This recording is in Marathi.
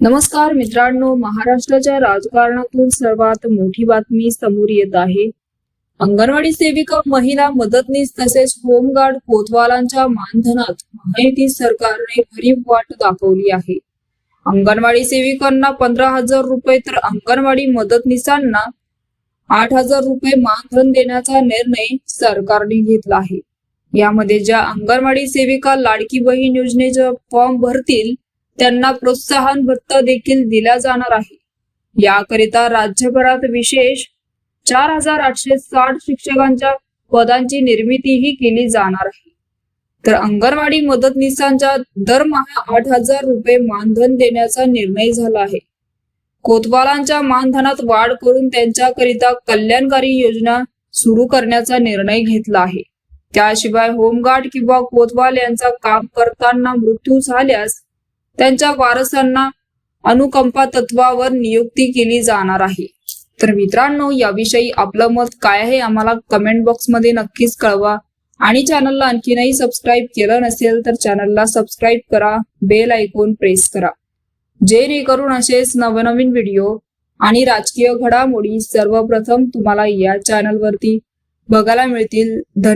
नमस्कार मित्रांनो महाराष्ट्राच्या राजकारणातून सर्वात मोठी बातमी समोर येत आहे. अंगणवाडी सेविका महिला मदतनीस तसेच होमगार्ड कोतवालांच्या मानधनात माहिती सरकारने भरीव वाट दाखवली आहे. अंगणवाडी सेविकांना पंधरा हजार रुपये तर अंगणवाडी मदतनीसांना आठ हजार रुपये मानधन देण्याचा निर्णय सरकारने घेतला आहे. यामध्ये ज्या अंगणवाडी सेविका लाडकी बहीण योजनेचा फॉर्म भरतील त्यांना प्रोत्साहन भत्ता देखील दिला जाणार आहे. याकरिता राज्यभरात विशेष चार हजार आठशे साठ शिक्षकांच्या पदांची निर्मितीही केली जाणार आहे. तर अंगणवाडी मदतनीसांच्या दरमहा आठ हजार रुपये मानधन देण्याचा निर्णय झाला आहे. कोतवालांच्या मानधनात वाढ करून त्यांच्याकरिता कल्याणकारी योजना सुरू करण्याचा निर्णय घेतला आहे. त्याशिवाय होमगार्ड किंवा कोतवाल यांचा काम करताना मृत्यू झाल्यास त्यांच्या वारसांना अनुकंपा तत्वावर नियुक्ती केली जाणार आहे. तर मित्रांनो याविषयी आपलं मत काय आहे आम्हाला कमेंट बॉक्समध्ये नक्कीच कळवा. आणि चॅनलला आणखीनही सबस्क्राईब केलं नसेल तर चॅनलला सबस्क्राईब करा बेल ऐकून प्रेस करा. जेणेकरून असेच नवनवीन व्हिडिओ आणि राजकीय घडामोडी सर्वप्रथम तुम्हाला या चॅनलवरती बघायला मिळतील. धन्यवाद.